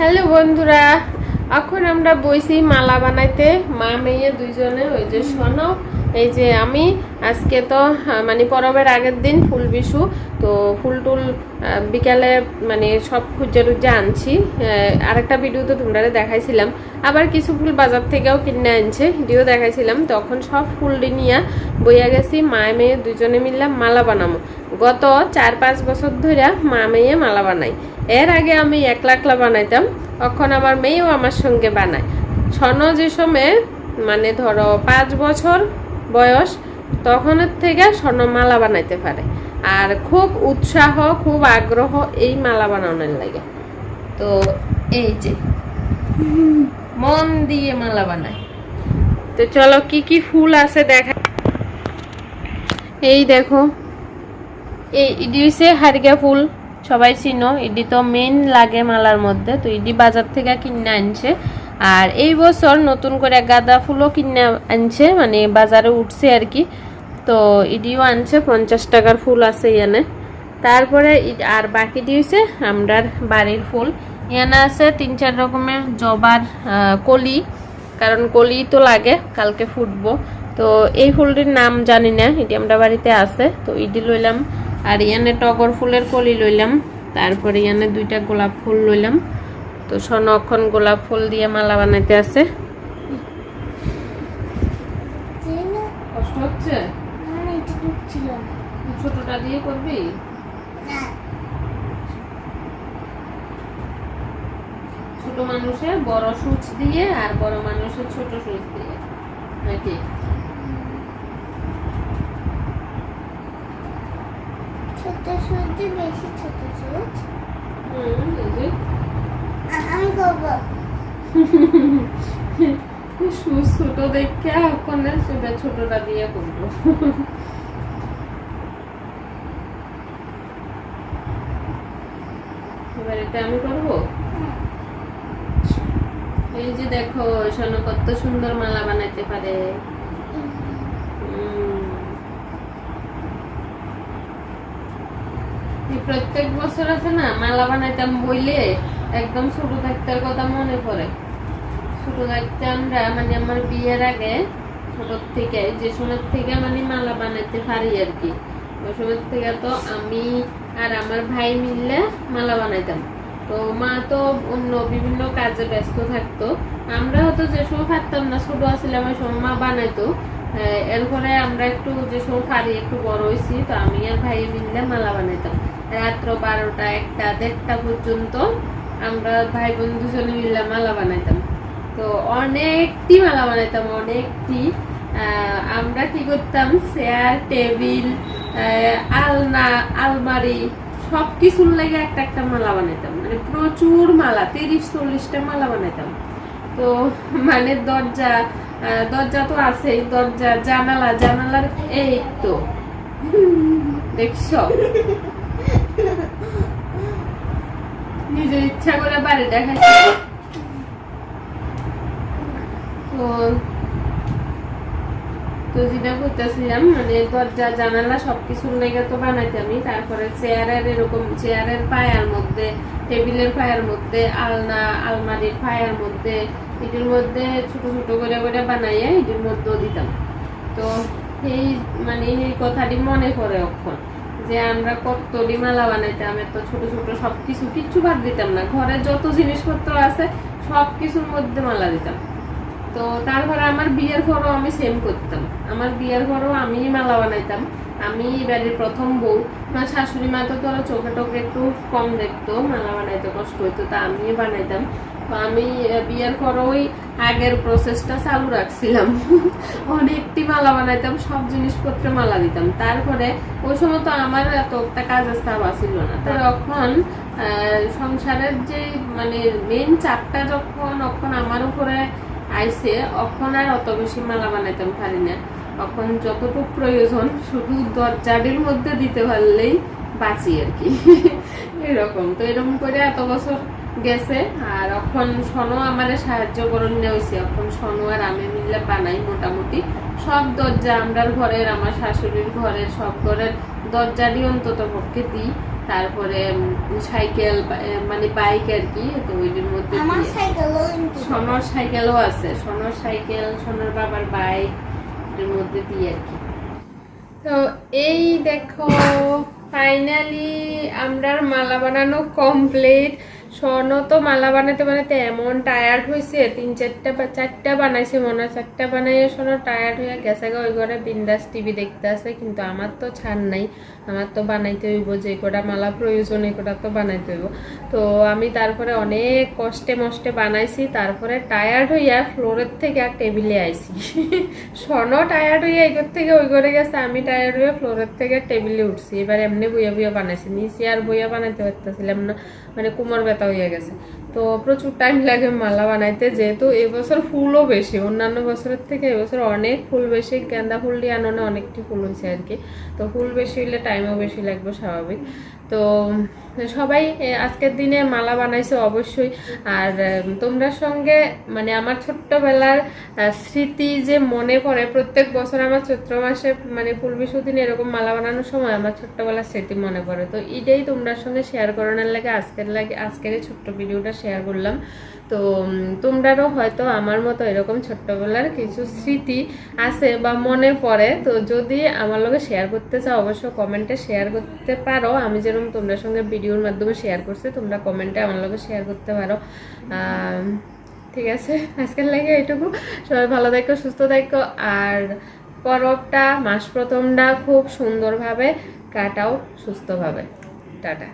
Hello বন্ধুরা, এখন আমরা বইছি মালা বানাইতে। মা মেয়ে দুইজনে, ওই যে শোনো এই যে আমি। আজকে তো মানে পরবের আগের দিন ফুল বিশু তো ফুল টুল বিকালে মানে সব খুঁজে টুজে আনছি। আরেকটা ভিডিও তো তোমরা দেখাইছিলাম। আবার কিছু ফুল বাজার থেকেও কিনে আনছে ভিডিও দেখাইছিলাম। তখন সব ফুল নিয়ে বইয়া গেছি, মা মেয়ে দুজনে মিললাম মালা বানাবো গত চার পাঁচ বছর ধরে মা মেয়ে মালা বানাই এর আগে আমি একলা একলা বানাইতাম তখন আমার মেয়েও আমার সঙ্গে বানায়। স্বর্ণ যে সময় মানে ধরো পাঁচ বছর বয়স, তখনের থেকে স্বর্ণ মালা বানাইতে পারে। আর খুব উৎসাহ, খুব আগ্রহ এই মালা বানানোর লাগে। তো এই যে, মন দিয়ে মালা বানায়। তো চলো কি কি ফুল আছে দেখা এই দেখো, এই ইডি হচ্ছে হারিকা ফুল। সবাই চিনো, ইডি তো মেন লাগে মালার মধ্যে, তো ইডি বাজার থেকে কিনে আনছে। আর এই বছর নতুন করে গাঁদা ফুলও কিনে আনছে মানে বাজারে উঠছে আর কি। তো ইডিও আনছে, পঞ্চাশ টাকার ফুল আছে ইয়ানে তারপরে আর বাকি দিয়েছে আমরার বাড়ির ফুল। ইয়ানে আছে তিন চার রকমের জবার কলি, কারণ কলি তো লাগে, কালকে ফুটবো। তো এই ফুলটির নাম জানি না এটি আমরা বাড়িতে আছে, তো ইডি লইলাম। আর ইয়ানে টগর ফুলের কলি লইলাম, তারপরে ইয়ানে দুইটা গোলাপ ফুল লইলাম। তো সনক্ষণ গোলাপ ফুল দিয়ে মালা বানাইতে আছে। কষ্ট হচ্ছে? ছোটটা দিয়ে করবি? ছোট মানুষের বড় সুচ দিয়ে আর বড় মানুষের ছোট সুচ দিয়ে। নাকি? ছোট বেশি ছোট। আমি করব। ছোট দেখে ওখানে সেটা ছোটটা দিয়ে করব। এবার এটা আমি করব? এই যে দেখো শোনো কত সুন্দর মালা বানাইতে পারে উম। এই প্রত্যেক বছর আছে না, মালা বানাইতাম বইলে একদম ছোট থাকতার কথা মনে পড়ে। ছোট থাকতে আমরা মানে আমার বিয়ের আগে ছোট থেকে, যে সময় থেকে মানে মালা বানাইতে পারি আর কি, ওই সময় থেকে তো আমি আর আমার ভাই মিললে মালা বানাইতাম। তো মা তো অন্য বিভিন্ন কাজে ব্যস্ত থাকতো। আমরা হয়তো যে সময় পারতাম না, ছোট আসলে ওই সময় মা বানাইতো। আহ, এরপরে আমরা একটু যে সময় পারি একটু বড় হয়েছি তো আমি আর ভাই মিললে মালা বানাইতাম। রাত্র বারোটা একটা দেড়টা পর্যন্ত আমরা ভাই বোন দুজনে মিললে মালা বানাইতাম। তো অনেকটি মালা বানাইতাম অনেকটি। আমরা কি করতাম চেয়ার টেবিল আলনা আলমারি সব কিছুর লেগে একটা একটা মালা বানাইতাম। মানে প্রচুর মালা তিরিশ চল্লিশটা মালা বানাইতাম। তো মানে দরজা দরজা তো আছে দরজা, জানালা, জানালার এই তো। দেখছ? নিজের ইচ্ছা করে বাড়ি দেখাচ্ছি তো তো যেটা করতেছিলাম মানে দরজা জানালা সবকিছুর লেগে তো বানাইতে আমি, তারপরে চেয়ারের এরকম চেয়ারের পায়ার মধ্যে, টেবিলের পায়ার মধ্যে, আলনা, আলমারির পায়ার মধ্যে, এটির মধ্যে ছোট ছোট করে করে বানাইয়া এটির মধ্যেও দিতাম। তো এই মানে এই কথাটি মনে পড়ে এখন যে আমরা কতটি মালা বানাইতাম, এত ছোট ছোট সবকিছু কিচ্ছু বাদ দিতাম না। ঘরে যত জিনিসপত্র আছে সব কিছুর মধ্যে মালা দিতাম। তো তারপরে আমার বিয়ের ঘরও আমি সেম করতাম। আমার বিয়ের ঘরও আমি মালা বানাইতাম। আমি বাড়ির প্রথম বউ। আমার শাশুড়ি মা তো তোরা চোখে টোকে একটু কম দেখতো, মালা বানাইতে কষ্ট হইতো, তা আমি বানাইতাম। আমি বিয়ের পরও ওই আগের প্রসেসটা চালু রাখছিলাম। অনেকটি মালা বানাইতাম, সব জিনিসপত্রে মালা দিতাম। তারপরে ওই সময় তো আমার এত একটা কাজের চাপ আসিল না। তখন সংসারের যে মানে মেন চাপটা যখন তখন আমার উপরে আইসে অখন আর অত বেশি মালা বানাইতাম পারি না। তখন যতটুকু প্রয়োজন, শুধু দরজাটির মধ্যে দিতে পারলেই বাঁচি আর কি। এরকম। তো এরকম করে এত বছর গেছে, আর এখন সনো আমারে সাহায্য করুন হয়েছে এখন সনো আর আমি মিলে বানাই মোটামুটি। সব দরজা আমরার ঘরের, আমার শাশুড়ির ঘরের, সব ঘরের দরজারই অন্তত পক্ষে দিই। তারপরে সাইকেল মানে বাইক আর কি তো ওইটির মধ্যে আমার সাইকেলও সোনার সাইকেলও আছে। সোনার সাইকেল সোনার বাবার বাইক এর মধ্যে দিয়ে আর কি। তো এই দেখো ফাইনালি আমরা মালা বানানো কমপ্লিট। স্বর্ণ তো মালা বানাতে বানাতে এমন টায়ার্ড হয়েছে তিন চারটা বা চারটা বানাইছে, মনে হয় চারটা বানাইয়ে শোনো টায়ার্ড হয়ে গেছে গা। ওই ঘরে বিন্দাস টিভি দেখতে আছে, কিন্তু আমার তো ছাড় নাই। আমার তো বানাইতে হইব, যে কটা মালা প্রয়োজন, এই কটা তো বানাইতে হইব। তো আমি তারপরে অনেক কষ্টে মষ্টে বানাইছি, তারপরে টায়ার্ড হইয়া ফ্লোরের থেকে আর টেবিলে আইছি। স্বর্ণ টায়ার্ড হইয়া এই ঘর থেকে ওই ঘরে গেছে, আমি টায়ার্ড হয়ে ফ্লোরের থেকে টেবিলে উঠছি। এবার এমনি বইয়া বইয়া বানাইছি, নিচে আর বইয়া বানাইতে পারতেছিলাম না। মানে কোমর ব্যথা হয়ে গেছে। তো প্রচুর টাইম লাগে মালা বানাইতে, যেহেতু এবছর ফুলও বেশি। অন্যান্য বছরের থেকে এবছর অনেক ফুল বেশি। গেন্দা ফুল দিয়ে আননে অনেকটি ফুল হয়েছে আর কি। তো ফুল বেশি হইলে টাইমও বেশি লাগবে স্বাভাবিক। তো, সবাই আজকের দিনে মালা বানাইছে অবশ্যই। আর তোমরা সঙ্গে মানে আমার ছোট্টবেলার স্মৃতি যে মনে পড়ে, প্রত্যেক বছর আমার চৈত্র মাসে মানে ফুল বিশু দিন এরকম মালা বানানোর সময় আমার ছোট্টবেলার স্মৃতি মনে পড়ে। তো এটাই তোমরা সঙ্গে শেয়ার করানোর লাগে, আজকের লাগে, আজকের এই ছোট্ট ভিডিওটা শেয়ার করলাম। তো উম, তোমরারও হয়তো আমার মতো এরকম ছোট্টবেলার কিছু স্মৃতি আছে বা মনে পড়ে। তো যদি আমার লগে শেয়ার করতে চাও অবশ্য কমেন্টে শেয়ার করতে পারো। আমি যেরকম তোমরা সঙ্গে ভিডিওর মাধ্যমে শেয়ার করছি তোমরা কমেন্টে আমার লগে শেয়ার করতে পারো। ঠিক আছে? আজকের লাগে এইটুকু। সবাই ভালো থাকো সুস্থ থাকো। আর পরবটা মাস প্রথমটা খুব সুন্দরভাবে কাটাও সুস্থভাবে। টাটা।